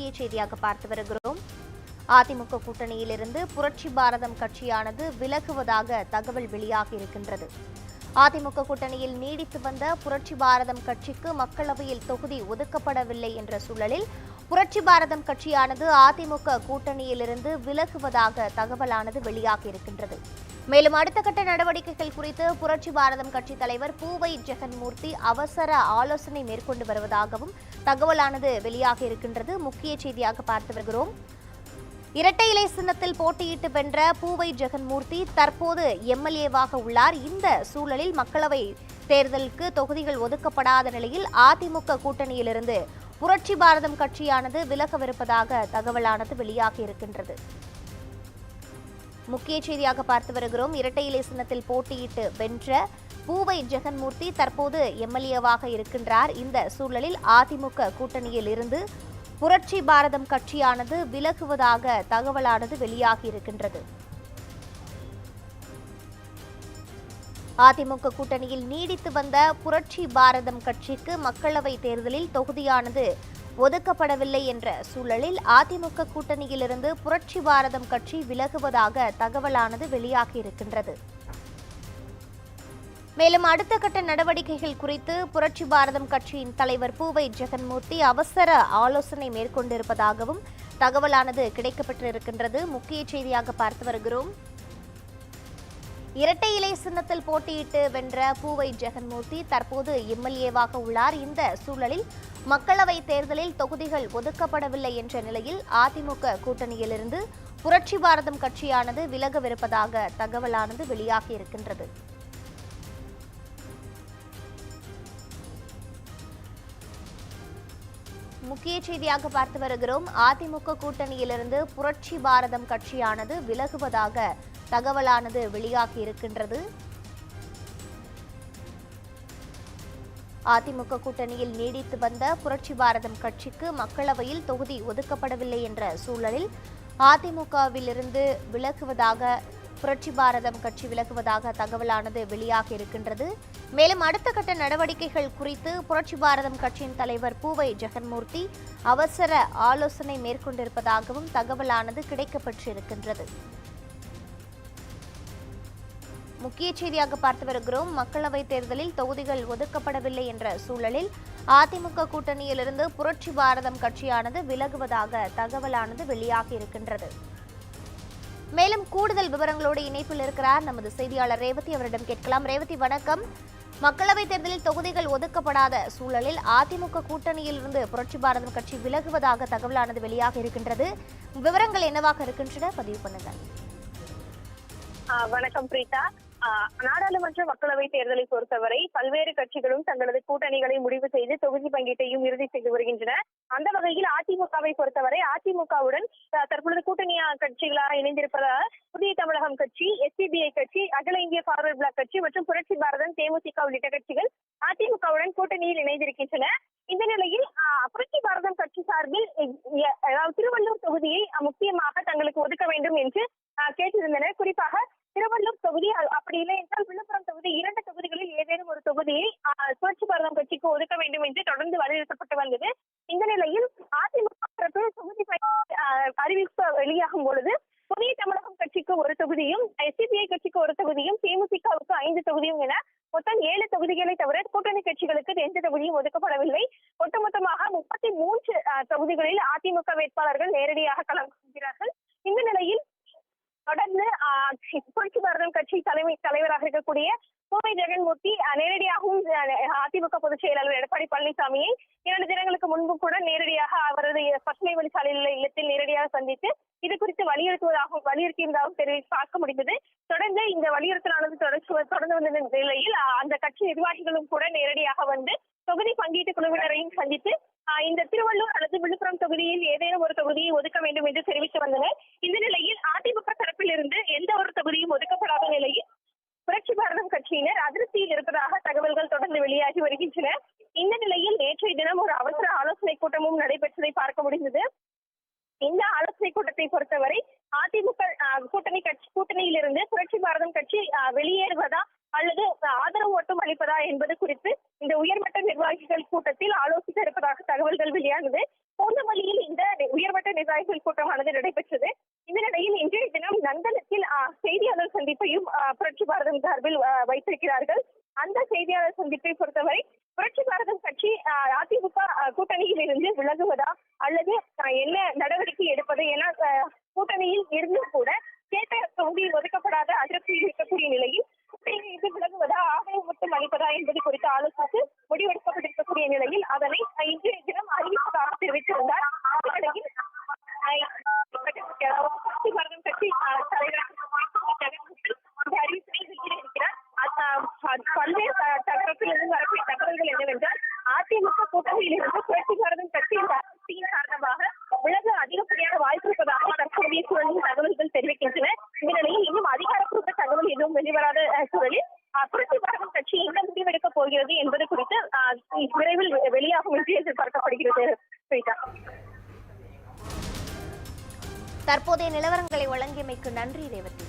முக்கிய செய்தியாக பார்த்து வருகிறோம். அதிமுக கூட்டணியிலிருந்து புரட்சி பாரதம் கட்சியானது விலகுவதாக தகவல் வெளியாகி இருக்கின்றது. அதிமுக கூட்டணியில் நீடித்து வந்த புரட்சி பாரதம் கட்சிக்கு மக்களவையில் தொகுதி ஒதுக்கப்படவில்லை என்ற சூழலில் புரட்சி பாரதம் கட்சியானது அதிமுக கூட்டணியிலிருந்து விலகுவதாக தகவலானது வெளியாகி இருக்கின்றது. மேலும் அடுத்த கட்ட நடவடிக்கைகள் குறித்து புரட்சி பாரதம் கட்சி தலைவர் பூவை ஜெகன்மூர்த்தி அவசர ஆலோசனை மேற்கொண்டு வருவதாகவும் தகவலானது வெளியாகி இருக்கின்றது. முக்கிய செய்தியாக பார்த்து வருகிறோம். இரட்டை இலை சின்னத்தில் போட்டியிட்டு வென்ற பூவை ஜெகன்மூர்த்தி தற்போது எம்எல்ஏவாக உள்ளார். இந்த சூழலில் மக்களவை தேர்தலுக்கு தொகுதிகள் ஒதுக்கப்படாத நிலையில் அதிமுக கூட்டணியிலிருந்து புரட்சி பாரதம் கட்சியானது விலகவிருப்பதாக தகவலானது வெளியாகி இருக்கின்றது. முக்கிய செய்தியாக பார்த்து வருகிறோம். இரட்டை இலை சின்னத்தில் போட்டியிட்டு வென்ற பூவை ஜெகன்மூர்த்தி தற்போது எம்எல்ஏவாக இருக்கின்றார். இந்த சூழலில் அதிமுக கூட்டணியில் இருந்து புரட்சி பாரதம் கட்சியானது விலகுவதாக தகவலானது வெளியாகி இருக்கின்றது அதிமுக கூட்டணியில் நீடித்து வந்த புரட்சி பாரதம் கட்சிக்கு மக்களவை தேர்தலில் தொகுதியானது ஒதுக்கப்படவில்லை என்ற சூழலில் அதிமுக கூட்டணியிலிருந்து புரட்சி பாரதம் கட்சி விலகுவதாக தகவலானது வெளியாகி இருக்கின்றது மேலும் அடுத்த கட்ட நடவடிக்கைகள் குறித்து புரட்சி பாரதம் கட்சியின் தலைவர் பூவை ஜெகன்மூர்த்தி அவசர ஆலோசனை மேற்கொண்டிருப்பதாகவும் தகவலானது கிடைக்கப்பட்டிருக்கின்றது. முக்கிய செய்தியாக பார்த்து வருகிறோம். இரட்டை இலை சின்னத்தில் போட்டியிட்டு வென்ற பூவை ஜெகன்மூர்த்தி தற்போது எம்எல்ஏவாக உள்ளார். இந்த சூழலில் மக்களவை தேர்தலில் தொகுதிகள் ஒதுக்கப்படவில்லை என்ற நிலையில் அதிமுக கூட்டணியிலிருந்து புரட்சி பாரதம் கட்சியானது விலகவிருப்பதாக தகவலானது வெளியாகி முக்கிய செய்தியாக பார்த்து வருகிறோம். அதிமுக கூட்டணியிலிருந்து புரட்சி பாரதம் கட்சியானது விலகுவதாக தகவலானது வெளியாகி இருக்கின்றது. அதிமுக கூட்டணியில் நீடித்து வந்த புரட்சி பாரதம் கட்சிக்கு மக்களவையில் தொகுதி ஒதுக்கப்படவில்லை என்ற சூழலில் அதிமுகவிலிருந்து விலகுவதாக புரட்சி பாரதம் கட்சி விலகுவதாக தகவலானது வெளியாகி இருக்கின்றது. மேலும் அடுத்த கட்ட நடவடிக்கைகள் குறித்து புரட்சி பாரதம் கட்சியின் தலைவர் பூவை ஜெகன்மூர்த்தி அவசர ஆலோசனை மேற்கொண்டிருப்பதாகவும் தகவலானது கிடைக்கப்பெற்றிருக்கின்றது. முக்கிய செய்தியாக பார்த்து வருகிறோம். மக்களவைத் தேர்தலில் தொகுதிகள் ஒதுக்கப்படவில்லை என்ற சூழலில் அதிமுக கூட்டணியிலிருந்து புரட்சி பாரதம் கட்சியானது விலகுவதாக தகவலானது வெளியாகி இருக்கின்றது. மேலும் கூடுதல் விவரங்களோடு இணைப்பில் இருக்கிறார் நமது செய்தியாளர் ரேவதி அவரிடம் கேட்கலாம். ரேவதி வணக்கம். மக்களவைத் தேர்தலில் தொகுதிகள் ஒதுக்கப்படாத சூழலில் அதிமுக கூட்டணியில் இருந்து புரட்சி பாரதம் கட்சி விலகுவதாக தகவலானது வெளியாக இருக்கின்றது. விவரங்கள் என்னவாக இருக்கின்றன? பதிவு பண்ணுங்கள். வணக்கம் பிரீதா. நாடாளுமன்ற மக்களவை தேர்தலை பொறுத்தவரை பல்வேறு கட்சிகளும் தங்களது கூட்டணிகளை முடிவு செய்து தொகுதி பங்கீட்டையும் இறுதி செய்து வருகின்றன. அந்த வகையில் அதிமுகவை பொறுத்தவரை அதிமுகவுடன் தற்பொழுது கூட்டணி கட்சிகளாக இணைந்திருப்பதாக புதிய தமிழகம் கட்சி எஸ்பிபிஐ கட்சி அகில இந்திய பார்வர்ட் பிளாக் கட்சி மற்றும் புரட்சி பாரதம் தேமுதிக உள்ளிட்ட கட்சிகள் அதிமுகவுடன் கூட்டணியில் இணைந்திருக்கின்றன. இந்த நிலையில் புரட்சி பாரதம் கட்சி சார்பில் அதாவது திருவள்ளூர் தொகுதியை முக்கியமாக தங்களுக்கு ஒதுக்க வேண்டும் என்று ஆஹ் கேட்டிருந்தனர். குறிப்பாக திருவள்ளூர் தொகுதி அப்படி இல்லை என்றால் விழுப்புரம் தொகுதி இரண்டு தொகுதிகளில் ஏதேனும் ஒரு தொகுதியை ஆஹ், புரட்சி பாரதம் கட்சிக்கு ஒதுக்க வேண்டும் என்று தொடர்ந்து வலியுறுத்தப்பட்டு வந்தது. இந்த நிலையில் அதிமுக தரப்பு தொகுதி அறிவிப்பு வெளியாகும் பொழுது புதிய தமிழகம் கட்சிக்கு ஒரு தொகுதியும் எஸ்டிபிஐ கட்சிக்கு ஒரு தொகுதியும் தேமுதிகவுக்கு ஐந்து தொகுதியும் என மொத்தம் ஏழு தொகுதிகளை தவிர கூட்டணி கட்சிகளுக்கு எந்த தொகுதியும் ஒதுக்கப்படவில்லை. ஒட்டுமொத்தமாக முப்பத்தி மூன்று தொகுதிகளில் அதிமுக வேட்பாளர்கள் நேரடியாக களமிறங்குகிறார்கள் இந்த நிலையில் தொடர்ந்து புரட்சி பாரதம் கட்சி தலைமை தலைவராக இருக்கக்கூடிய கோவை ஜெகன்மூர்த்தி நேரடியாகவும் அதிமுக பொதுச் செயலாளர் எடப்பாடி பழனிசாமியை இரண்டு தினங்களுக்கு முன்பு கூட நேரடியாக அவரது பசுமை வழிசாலையில் உள்ள இல்லத்தில் நேரடியாக சந்தித்து இது குறித்து வலியுறுத்துவதாகவும் வலியுறுத்தியிருந்ததாகவும் தெரிவி பார்க்க முடிந்தது. தொடர்ந்து இந்த வலியுறுத்தலானது தொடர்ச்சி தொடர்ந்து வந்த நிலையில் அந்த கட்சி நிர்வாகிகளும் கூட நேரடியாக வந்து தொகுதி பங்கீட்டு குழுவினரையும் சந்தித்து ஆஹ், இந்த திருவள்ளூர் அல்லது விழுப்புரம் தொகுதியில் ஏதேனும் ஒரு தொகுதியை ஒதுக்க வேண்டும் என்று தெரிவித்து வந்தனர் இந்த நிலையில் அதிமுக தரப்பிலிருந்து எந்த ஒரு தொகுதியும் ஒதுக்கப்படாத நிலையில் புரட்சி பாரதம் கட்சியினர் அதிருப்தியில் இருப்பதாக தகவல்கள் தொடர்ந்து வெளியாகி வருகின்றன இந்த நிலையில் நேற்றைய தினம் ஒரு அவசர ஆலோசனை கூட்டமும் நடைபெற்றதை பார்க்க முடிந்தது. இந்த ஆலோசனை கூட்டத்தை பொறுத்தவரை அதிமுக கூட்டணி கட்சி கூட்டணியிலிருந்து புரட்சி பாரதம் கட்சி வெளியேறுவதா அல்லது ஆதரவு மட்டும் அளிப்பதா என்பது குறித்து இந்த உயர்மட்ட நிர்வாகிகள் கூட்டத்தில் ஆலோசிக்க இருப்பதாக தகவல்கள் வெளியானது. பூந்தமல்லியில் இந்த உயர்மட்ட நிர்வாகிகள் கூட்டமானது நடைபெற்றது. இந்த நிலையில் இன்றைய தினம் நந்தனத்தில் செய்தியாளர் சந்திப்பையும் புரட்சி பாரதம் சார்பில் வைத்திருக்கிறார்கள். அந்த செய்தியாளர் சந்திப்பை பொறுத்தவரை புரட்சி பாரதம் கட்சி அதிமுக கூட்டணியில் இருந்து விலகுவதா அல்லது ஆ, என்ன நடவடிக்கை எடுப்பது என ஆ, கூட்டணியில் இருந்தும் கூட கேட்ட தொகுதி ஒதுக்கப்படாத அதிருப்தியில் இருக்கக்கூடிய நிலையில் இது விலகுவதா ஆதரவு மட்டும் அளிப்பதா என்பது குறித்து ஆலோசித்து முடிவெடுக்கப்பட்டிருக்கக்கூடிய நிலையில் அதனை இன்றைய தினம் அறிவிப்பதாக தெரிவித்திருந்தார். இந்த கட்சி தலைவர் அறிவிப்பினை வெளியிட்டிருக்கிறார் பல்வேறு தரப்பிலிருந்து வரக்கூடிய தகவல்கள் என்னவென்றால் அதிமுக கூட்டணியில் இருந்து புரட்சி பாரதம் கட்சியின் அதிருப்தியின் காரணமாக உலக அதிகப்படியான வாய்ப்பு இருப்பதாக தற்போதைய சூழலில் தகவல்கள் தெரிவிக்கின்றன இந்த நிலையில் இன்னும் அதிகாரப்பூர்வ தகவல் எதுவும் வெளிவராத அஹ், சூழலில் அஹ், புரட்சி பாரதம் கட்சி என்ன முடிவெடுக்கப் போகிறது என்பது குறித்து விரைவில் வெளியாகும் என்று எதிர்பார்க்கப்படுகிறது ஸ்ரீதா தற்போதைய நிலவரங்களை வழங்கியமைக்கு நன்றி ரேவதி.